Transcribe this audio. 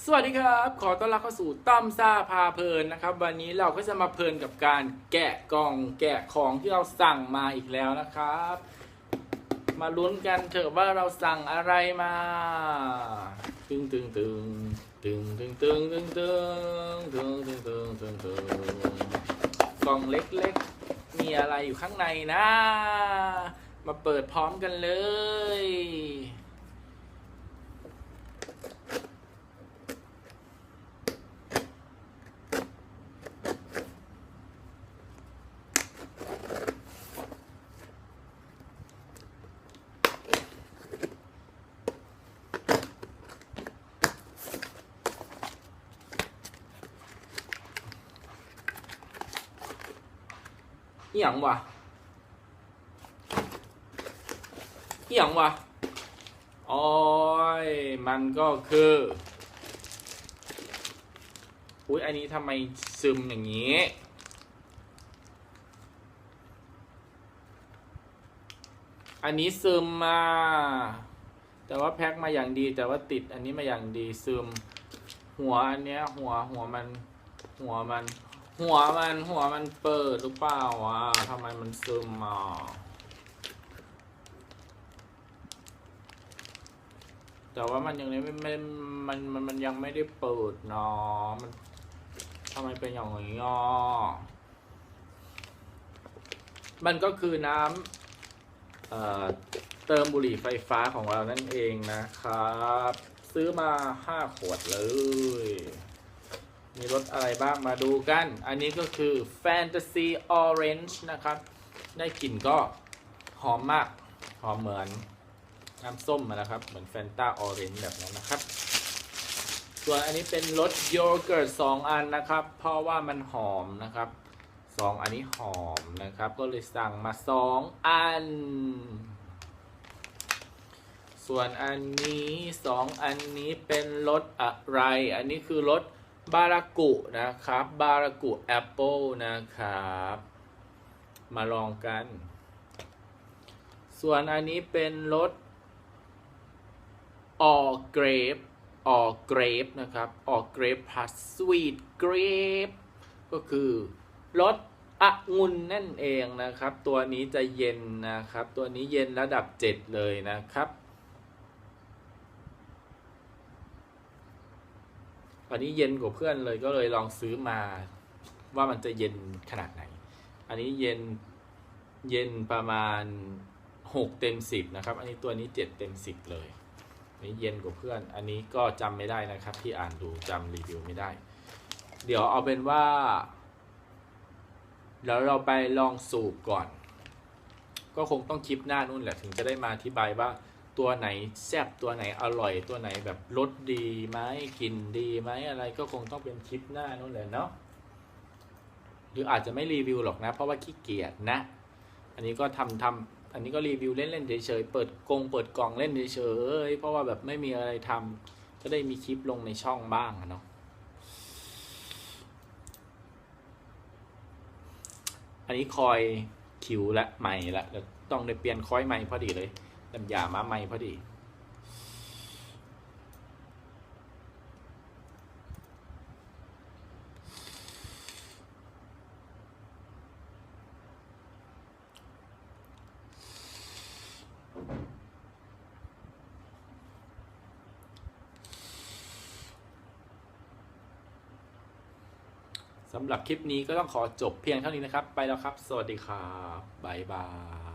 สวัสดีครับ ขอต้อนรับเข้าสู่ตั้มซ่าพาเพลินนะครับ วันนี้เราก็จะมาเพลินกับการแกะกล่องแกะของที่เราสั่งมาอีกแล้วนะครับ มาลุ้นกันเถอะว่าเราสั่งอะไรมาตึงตึงตึงตึงตึงตึงตึงตึงตึงตึงตึงตึงตึงกล่องเล็กๆ มีอะไรอยู่ข้างในนะ มาเปิดพร้อมกันเลย อหย่างวะอหย่างวะโอ้ยมันก็คืออุ้ยอันนี้ทำไมซึมอย่างนี้อันนี้ซึมมา แต่ว่าแพ็คมาอย่างดี แต่ว่าติดอันนี้มาอย่างดีซึม หัวอันเนี้ย หัวหัวมัน หัวมัน หัวมันหัวมันเปิดหรือเปล่าวะทำไมมันซึมอะแต่ว่ามันยังไม่ไม่มันมันมันยังไม่ได้เปิดเนาะมันทำไมเป็นอย่างนี้อะมันก็คือน้ำเอ่อเติมบุหรี่ไฟฟ้าของเรานั่นเองนะครับ ซื้อมาห้าขวดเลย มีรสอะไรบ้างมาดูกัน อันนี้ก็คือ Fantasy Orange นะครับ ได้กลิ่นก็หอมมาก หอมเหมือนน้ำส้มมาแล้วครับ เหมือน Fanta Orange แบบนั้นนะครับ ส่วนอันนี้เป็นรสโยเกิร์ตสองอันนะครับ เพราะว่ามันหอมนะครับสองอันนี้หอมนะครับ ก็เลยสั่งมาสองอัน ส่วนอันนี้สองอันนี้เป็นรสอะไร อันนี้คือรส บารากุนะครับ บารากุแอปเปิลนะครับ มาลองกัน ส่วนอันนี้เป็นรสออเกรฟออเกรฟนะครับออเกรฟพลัสสวีทเกรฟก็คือรสองุ่นนั่นเองนะครับ ตัวนี้จะเย็นนะครับ ตัวนี้เย็นระดับ 7 เลยนะครับ อันนี้เย็นกว่าเพื่อนเลยก็เลยลองซื้อมาว่ามันจะเย็นขนาดไหน อันนี้เย็นเย็นประมาณหกเต็มสิบนะครับ อันนี้ตัวนี้เจ็ดเต็มสิบเลยนี้เย็นกว่าเพื่อน อันนี้ก็จำไม่ได้นะครับ ที่อ่านดูจำรีวิวไม่ได้ เดี๋ยวเอาเป็นว่าเดี๋ยวเราไปลองสูบก่อน ก็คงต้องคลิปหน้านู่นแหละถึงจะได้มาอธิบายว่า ตัวไหนแซ่บตัวไหนอร่อยตัวไหนแบบรสดีไหมกลิ่นดีไหมอะไรก็คงต้องเป็นคลิปหน้านู่นแหละเนาะหรืออาจจะไม่รีวิวหรอกนะ เพราะว่าขี้เกียจนะ อันนี้ก็ทำทำอันนี้ก็รีวิวเล่นเล่นๆเฉยๆเปิดกงเปิดกล่องเล่นเฉยๆเพราะว่าแบบไม่มีอะไรทำจะได้มีคลิปลงในช่องบ้างอะเนาะอันนี้คอยคิวและใหม่ละต้องได้เปลี่ยนคอยใหม่พอดีเลย น้ำยามาใหม่พอดี สำหรับคลิปนี้ก็ต้องขอจบเพียงเท่านี้นะครับ ไปแล้วครับ สวัสดีครับบ๊ายบาย